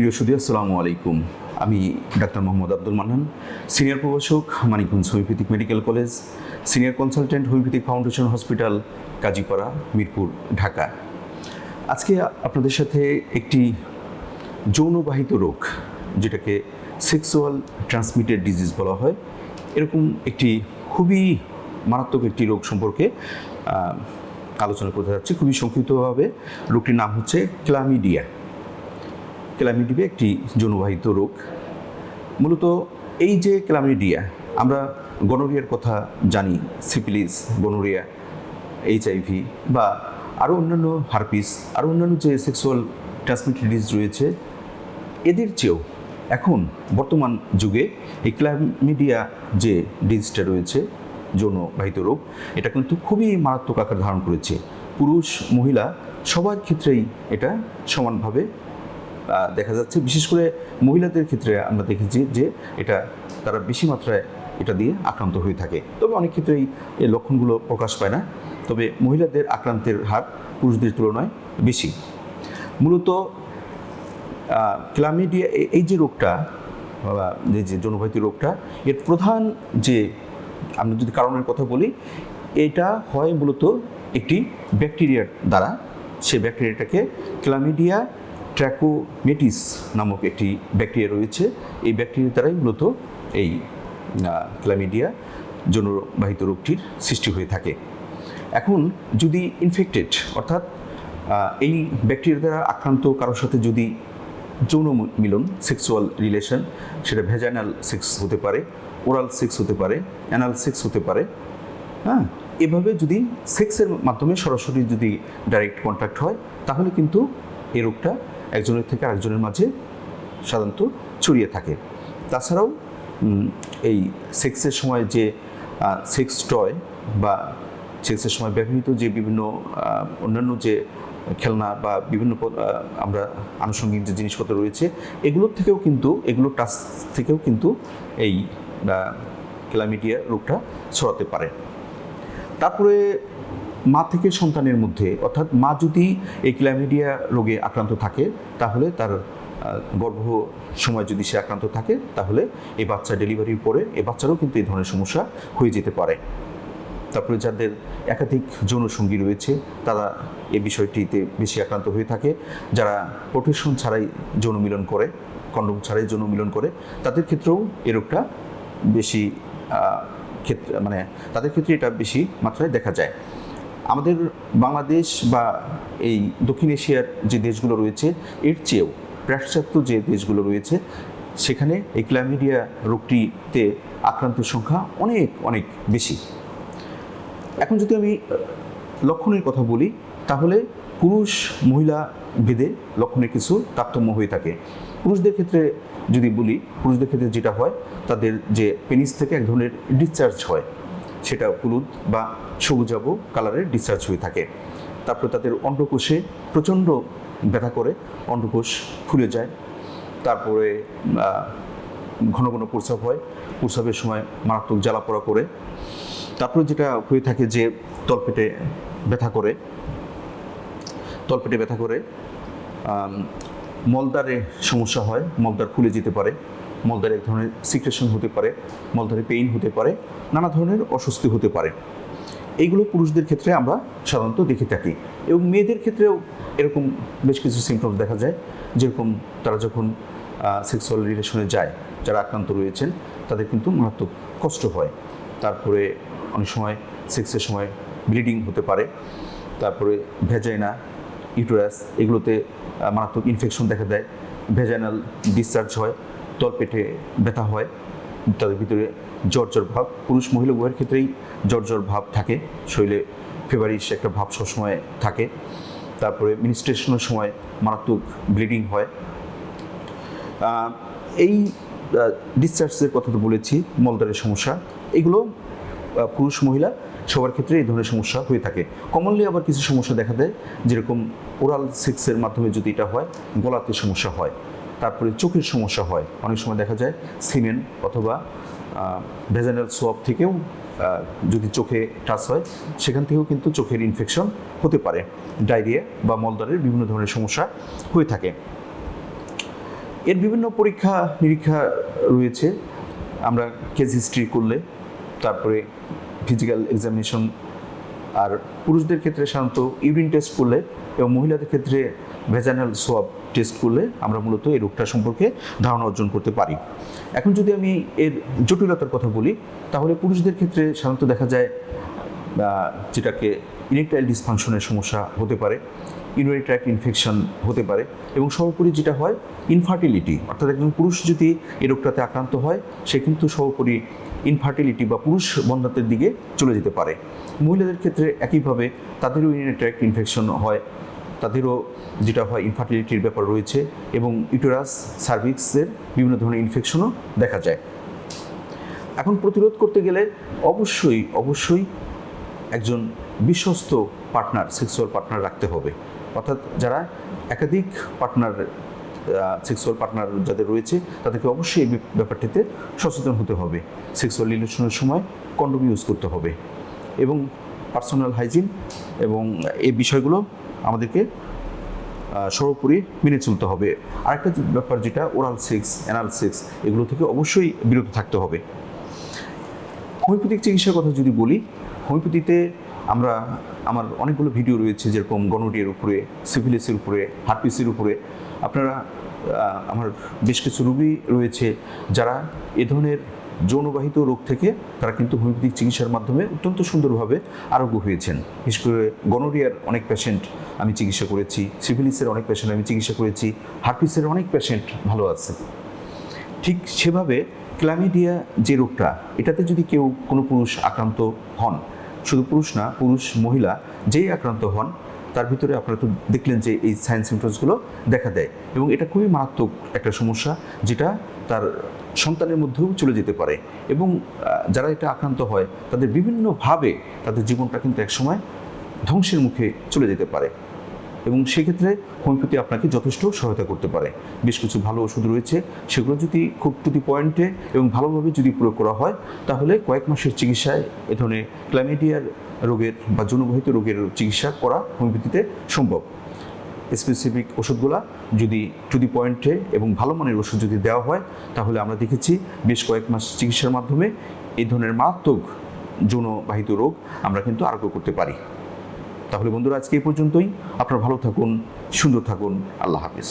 প্রিয় সুদী আসসালামু আলাইকুম। আমি ডাক্তার মোহাম্মদ আব্দুল মান্নান, সিনিয়র প্রভাষক, Manikganj homeopathic medical college, senior consultant, homeopathic foundation hospital, Kazipara, Mirpur, Dhaka. আজকে আপনাদের সাথে একটি যৌনবাহিত রোগ, যেটাকে সেক্সুয়াল ট্রান্সমিটেড ডিজিজ বলা হয়। এরকম একটি খুবই মারাত্মক একটি রোগ সম্পর্কে আলোচনা করতে যাচ্ছি খুবই সংক্ষিপ্তভাবে। রোগটির নাম হচ্ছে ক্লামিডিয়া। ক্লামিডিয়া একটি যৌনবাহিত রোগ। মূলত এই যে ক্লামিডিয়া আমরা গনোরিয়ার কথা জানি সিপিলিস গনোরিয়া এইচআইভি বা আরও অন্যান্য হারপিস, আরও অন্যান্য যে সেক্সুয়াল ট্রান্সমিটেড ডিজিজ রয়েছে, এদের চেয়েও এখন বর্তমান যুগে এই ক্লামিডিয়া যে ডিজিজটা রয়েছে, যৌনবাহিত রোগ, এটা কিন্তু খুবই মারাত্মক আকার ধারণ করেছে। পুরুষ, মহিলা সবার ক্ষেত্রেই এটা সমানভাবে দেখা যাচ্ছে। বিশেষ করে মহিলাদের ক্ষেত্রে আমরা দেখেছি যে এটা তারা বেশি মাত্রায় এটা দিয়ে আক্রান্ত হয়ে থাকে। তবে অনেক ক্ষেত্রেই এই লক্ষণগুলো প্রকাশ পায় না। তবে মহিলাদের আক্রান্তের হার পুরুষদের তুলনায় বেশি। মূলত ক্লামিডিয়া এই যে রোগটা যে যে যৌনবাহিত রোগটা, এর প্রধান যে, আমরা যদি কারণের কথা বলি, এটা হয় মূলত একটি ব্যাকটেরিয়ার দ্বারা। সে ব্যাকটেরিয়াটাকে ক্লামিডিয়া ট্র্যাকোমেটিস নামক একটি ব্যাকটেরিয়া রয়েছে। এই ব্যাকটেরিয়ার দ্বারাই মূলত এই ক্লামিডিয়া যৌনবাহিত রোগটির সৃষ্টি হয়ে থাকে। এখন যদি ইনফেক্টেড অর্থাৎ এই ব্যাকটেরিয়া দ্বারা আক্রান্ত কারোর সাথে যদি যৌন মিলন সেক্সুয়াল রিলেশন সেটা ভেজানাল সেক্স হতে পারে ওরাল সেক্স হতে পারে অ্যানাল সেক্স হতে পারে হ্যাঁ এভাবে যদি সেক্সের মাধ্যমে সরাসরি যদি ডাইরেক্ট কন্ট্যাক্ট হয়, তাহলে কিন্তু এই রোগটা একজনের থেকে আরেকজনের মাঝে সাধারণত ছড়িয়ে থাকে। তাছাড়াও এই সেক্সের সময় যে সেক্স টয় বা সেক্সের সময় ব্যবহৃত যে বিভিন্ন অন্যান্য যে খেলনা বা বিভিন্ন আমরা আনুষঙ্গিক যে জিনিসপত্র রয়েছে, এগুলোর থেকেও কিন্তু এগুলোর টাচ থেকেও কিন্তু এই ক্লামিডিয়া রোগটা ছড়াতে পারে। তারপরে মা থেকে সন্তানের মধ্যে, অর্থাৎ মা যদি এই ক্ল্যামিডিয়া রোগে আক্রান্ত থাকে, তাহলে তার গর্ভ সময় যদি সে আক্রান্ত থাকে, তাহলে এই বাচ্চা ডেলিভারির পরে এ বাচ্চারও কিন্তু এই ধরনের সমস্যা হয়ে যেতে পারে। তারপরে যাদের একাধিক যৌনসঙ্গী রয়েছে, তারা এ বিষয়টিতে বেশি আক্রান্ত হয়ে থাকে। যারা প্রোটেকশন ছাড়াই যৌন মিলন করে, কন্ডম ছাড়াই যৌন মিলন করে, তাদের ক্ষেত্রেও এ রোগটা বেশি ক্ষেত্রে মানে তাদের ক্ষেত্রে এটা বেশি মাত্রায় দেখা যায়। আমাদের বাংলাদেশ বা এই দক্ষিণ এশিয়ার যে দেশগুলো রয়েছে, এর চেয়েও পাশ্চাত্য যে দেশগুলো রয়েছে, সেখানে এই ক্ল্যামিডিয়া রোগটিতে আক্রান্তের সংখ্যা অনেক অনেক বেশি। এখন যদি আমি লক্ষণের কথা বলি, তাহলে পুরুষ মহিলা ভেদে লক্ষণের কিছু তারতম্য হয়ে থাকে। পুরুষদের ক্ষেত্রে যদি বলি, পুরুষদের ক্ষেত্রে যেটা হয়, তাদের যে পেনিস থেকে এক ধরনের ডিসচার্জ হয়। সেটা হলুদ বা সবুজাব কালারের ডিসচার্জ হয়ে থাকে। তারপরে তাদের অন্ডকোষে প্রচণ্ড ব্যথা করে, অন্ডকোষ ফুলে যায়। তারপরে ঘন ঘন প্রস্রাব হয়, প্রস্রাবের সময় মারাত্মক জ্বালা পোড়া করে। তারপরে যেটা হয়ে থাকে যে তলপেটে ব্যথা করে, তলপেটে ব্যথা করে মলদারে সমস্যা হয় মলদার ফুলে যেতে পারে। মলদারে এক ধরনের সিক্রেশন হতে পারে মলদারে পেইন হতে পারে, নানা ধরনের অস্বস্তি হতে পারে। এইগুলো পুরুষদের ক্ষেত্রে আমরা সাধারণত দেখে থাকি। এবং মেয়েদের ক্ষেত্রেও এরকম বেশ কিছু সিমটমস দেখা যায়। যেরকম তারা যখন সেক্সুয়াল রিলেশনে যায়, যারা আক্রান্ত রয়েছেন, তাদের কিন্তু মারাত্মক কষ্ট হয়। তারপরে অনেক সময় সেক্সের সময় ব্লিডিং হতে পারে। তারপরে ভেজাইনা ইউটোরাস এগুলোতে মারাত্মক ইনফেকশন দেখা দেয়। ভেজাইনাল ডিসচার্জ হয়। তলপেটে ব্যথা হয়। তাদের ভিতরে জ্বর ভাব। পুরুষ মহিলা উভয়ের ক্ষেত্রেই জ্বর ভাব থাকে। শরীরে ফেভারিশ একটা ভাব সবসময় থাকে। তারপরে মিনিস্ট্রেশনের সময় মারাত্মক ব্লিডিং হয়। এই ডিসচার্জের কথা তো বলেছি মলদারের সমস্যা। এগুলো পুরুষ মহিলা সবার ক্ষেত্রে এই ধরনের সমস্যা হয়ে থাকে। কমনলি আবার কিছু সমস্যা দেখা দেয়, যেরকম ওরাল সেক্সের মাধ্যমে যদি এটা হয়, গলাতে সমস্যা হয়। তারপরে চোখের সমস্যা হয়। অনেক সময় দেখা যায় সিমেন্ট অথবা ভেজানাল সোয়াব থেকেও যদি চোখে টাচ হয়, সেখান থেকেও কিন্তু চোখের ইনফেকশন হতে পারে। ডায়রিয়া বা মলদারের বিভিন্ন ধরনের সমস্যা হয়ে থাকে। এর বিভিন্ন পরীক্ষা নিরীক্ষা রয়েছে। আমরা কেস হিস্ট্রি করলে, তারপরে ফিজিক্যাল এক্সামিনেশন আর পুরুষদের ক্ষেত্রে সাধারণত ইউরিন টেস্ট করলে এবং মহিলাদের ক্ষেত্রে ভেজানাল সোয়াব টেস্ট করলে আমরা মূলত এই রোগটা সম্পর্কে ধারণা অর্জন করতে পারি। এখন যদি আমি এর জটিলতার কথা বলি, তাহলে পুরুষদের ক্ষেত্রে সাধারণত দেখা যায় যেটাকে ইরেকটাইল ডিসফাংশনের সমস্যা হতে পারে ইউরিনারি ট্র্যাক ইনফেকশন হতে পারে এবং সর্বোপরি যেটা হয় ইনফার্টিলিটি অর্থাৎ একজন পুরুষ যদি এই রোগটাতে আক্রান্ত হয়, সে কিন্তু সর্বোপরি ইনফার্টিলিটি বা পুরুষ বন্ধাত্বের দিকে চলে যেতে পারে। মহিলাদের ক্ষেত্রে একইভাবে তাদেরও ইউরিনারি ট্র্যাক ইনফেকশন হয়। তাদেরও যেটা হয় ইনফার্টিলিটির ব্যাপার রয়েছে এবং ইউটেরাস সার্ভিক্সের বিভিন্ন ধরনের ইনফেকশনও দেখা যায়। এখন প্রতিরোধ করতে গেলে অবশ্যই অবশ্যই একজন বিশ্বস্ত পার্টনার সেক্সুয়াল পার্টনার রাখতে হবে। অর্থাৎ যারা একাধিক পার্টনার সেক্সুয়াল পার্টনার যাদের রয়েছে, তাদেরকে অবশ্যই এই ব্যাপারটিতে সচেতন হতে হবে। সেক্সুয়াল রিলেশনের সময় কন্ডোম ইউজ করতে হবে। এবং পার্সোনাল হাইজিন এবং এই বিষয়গুলো আমাদেরকে সর্বোপরি মেনে চলতে হবে। আরেকটা ব্যাপার যেটা ওরাল সেক্স অ্যানাল সেক্স এগুলো থেকে অবশ্যই বিরত থাকতে হবে। হোমিওপ্যাথিক চিকিৎসার কথা যদি বলি, হোমিওপ্যাথিতে আমরা, আমার অনেকগুলো ভিডিও রয়েছে যেরকম গনোডিয়ার উপরে, সিফিলিসের উপরে, হার্পিসের উপরে। আপনারা আমার বেশ কিছু রোগী রয়েছে যারা এ ধরনের যৌনবাহিত রোগ থেকে তারা কিন্তু হোমিওপ্যাথিক চিকিৎসার মাধ্যমে অত্যন্ত সুন্দরভাবে আরোগ্য হয়েছেন। বিশেষ করে গনোরিয়ার অনেক পেশেন্ট আমি চিকিৎসা করেছি সিফিলিসের অনেক পেশেন্ট আমি চিকিৎসা করেছি, হার্পিসের অনেক পেশেন্ট ভালো আছে। ঠিক সেভাবে ক্লামিডিয়া যে রোগটা, এটাতে যদি কেউ কোনো পুরুষ আক্রান্ত হন, শুধু পুরুষ না, পুরুষ মহিলা যেই আক্রান্ত হন, তার ভিতরে আপনারা তো দেখলেন যে এই সাইন সিমটমসগুলো দেখা দেয় এবং এটা খুবই মারাত্মক একটা সমস্যা যেটা তার সন্তানের মধ্যেও চলে যেতে পারে এবং যারা এটা আক্রান্ত হয়, তাদের বিভিন্নভাবে তাদের জীবনটা কিন্তু একসময় ধ্বংসের মুখে চলে যেতে পারে। এবং সেক্ষেত্রে হোমিওপ্যাথি আপনাকে যথেষ্ট সহায়তা করতে পারে। বেশ কিছু ভালো ওষুধ রয়েছে, সেগুলো যদি খুব টুতি পয়েন্টে এবং ভালোভাবে যদি প্রয়োগ করা হয়, তাহলে কয়েক মাসের চিকিৎসায় এ ধরনের ক্ল্যামেডিয়ার রোগের বা যৌনবাহিত রোগের চিকিৎসা করা হোমিওপ্যাথিতে সম্ভব। স্পেসিফিক ওষুধগুলা যদি টু দি পয়েন্টে এবং ভালো মানের ওষুধ যদি দেওয়া হয়, তাহলে আমরা দেখেছি বেশ কয়েক মাস চিকিৎসার মাধ্যমে এই ধরনের মারাত্মক যৌনবাহিত রোগ আমরা কিন্তু আরোগ্য করতে পারি। তাহলে বন্ধুরা, আজকে এই পর্যন্তই। আপনারা ভালো থাকুন, সুন্দর থাকুন। আল্লাহ হাফিজ।